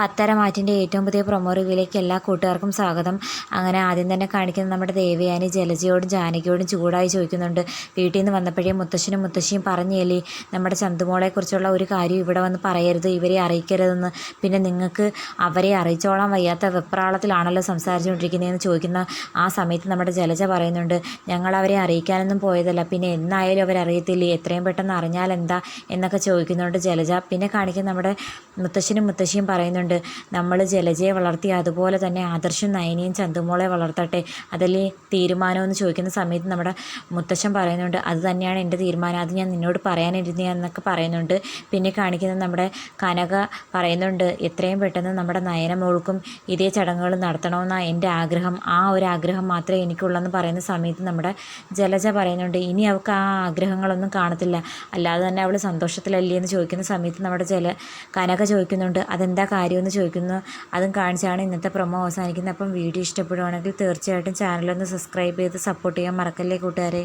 പത്തര മാറ്റിന്റെ ഏറ്റവും പുതിയ പ്രൊമോ റിവ്യൂലേക്ക് എല്ലാ കൂട്ടുകാർക്കും സ്വാഗതം. അങ്ങനെ ആദ്യം തന്നെ കാണിക്കുന്ന നമ്മുടെ ദേവയാനി ജലജയോടും ജാനകിയോടും ചൂടായി ചോദിക്കുന്നുണ്ട്. വീട്ടിൽ നിന്ന് വന്നപ്പോഴേ മുത്തശ്ശനും മുത്തശ്ശിയും പറഞ്ഞേലി നമ്മുടെ ചന്തുമോളെക്കുറിച്ചുള്ള ഒരു കാര്യം ഇവിടെ വന്ന് പറയരുത് ഇവരെ അറിയിക്കരുതെന്ന്. പിന്നെ നിങ്ങൾക്ക് അവരെ അറിയിച്ചോളാൻ വയ്യാത്ത വെപ്രാളത്തിലാണല്ലോ സംസാരിച്ചുകൊണ്ടിരിക്കുന്നതെന്ന് ചോദിക്കുന്ന ആ സമയത്ത് നമ്മുടെ ജലജ പറയുന്നുണ്ട് ഞങ്ങൾ അവരെ അറിയിക്കാനൊന്നും പോയതല്ല. പിന്നെ എന്നായാലും അവരറിയത്തില്ലേ എത്രയും പെട്ടെന്ന് അറിഞ്ഞാൽ എന്താ എന്നൊക്കെ ചോദിക്കുന്നുണ്ട് ജലജ. പിന്നെ കാണിക്കുന്ന നമ്മുടെ മുത്തശ്ശനും മുത്തശ്ശിയും പറയുന്നുണ്ട് നമ്മൾ ജലജയെ വളർത്തി അതുപോലെ തന്നെ ആദർശം നയനിയും ചന്തുമോളെ വളർത്തട്ടെ. അതല്ലേ തീരുമാനമെന്ന് ചോദിക്കുന്ന സമയത്ത് നമ്മുടെ മുത്തശ്ശൻ പറയുന്നുണ്ട് അത് തന്നെയാണ് എന്റെ തീരുമാനം അത് ഞാൻ നിന്നോട് പറയാനിരുന്ന എന്നൊക്കെ പറയുന്നുണ്ട്. പിന്നെ കാണിക്കുന്നത് നമ്മുടെ കനക പറയുന്നുണ്ട് എത്രയും പെട്ടെന്ന് നമ്മുടെ നയന മോൾക്കും ഇതേ ചടങ്ങുകൾ നടത്തണമെന്നാണ് എന്റെ ആഗ്രഹം. ആ ഒരു ആഗ്രഹം മാത്രമേ എനിക്കുള്ളെന്ന് പറയുന്ന സമയത്ത് നമ്മുടെ ജലജ പറയുന്നുണ്ട് ഇനി അവൾക്ക് ആ ആഗ്രഹങ്ങളൊന്നും കാണത്തില്ല. അല്ലാതെ തന്നെ അവൾ സന്തോഷത്തിലല്ലേ? എന്ന് ചോദിക്കുന്ന സമയത്ത് നമ്മുടെ ജല കനക ചോദിക്കുന്നുണ്ട് അതെന്താ കാര്യമെന്ന് ചോദിക്കുന്നു. അതും കാണിച്ചാണ് ഇന്നത്തെ പ്രൊമോ അവസാനിക്കുന്നത്. അപ്പം വീഡിയോ ഇഷ്ടപ്പെടുവാണെങ്കിൽ തീർച്ചയായിട്ടും ചാനലൊന്ന് സബ്സ്ക്രൈബ് ചെയ്ത് സപ്പോർട്ട് ചെയ്യാൻ മറക്കല്ലേ കൂട്ടുകാരെ?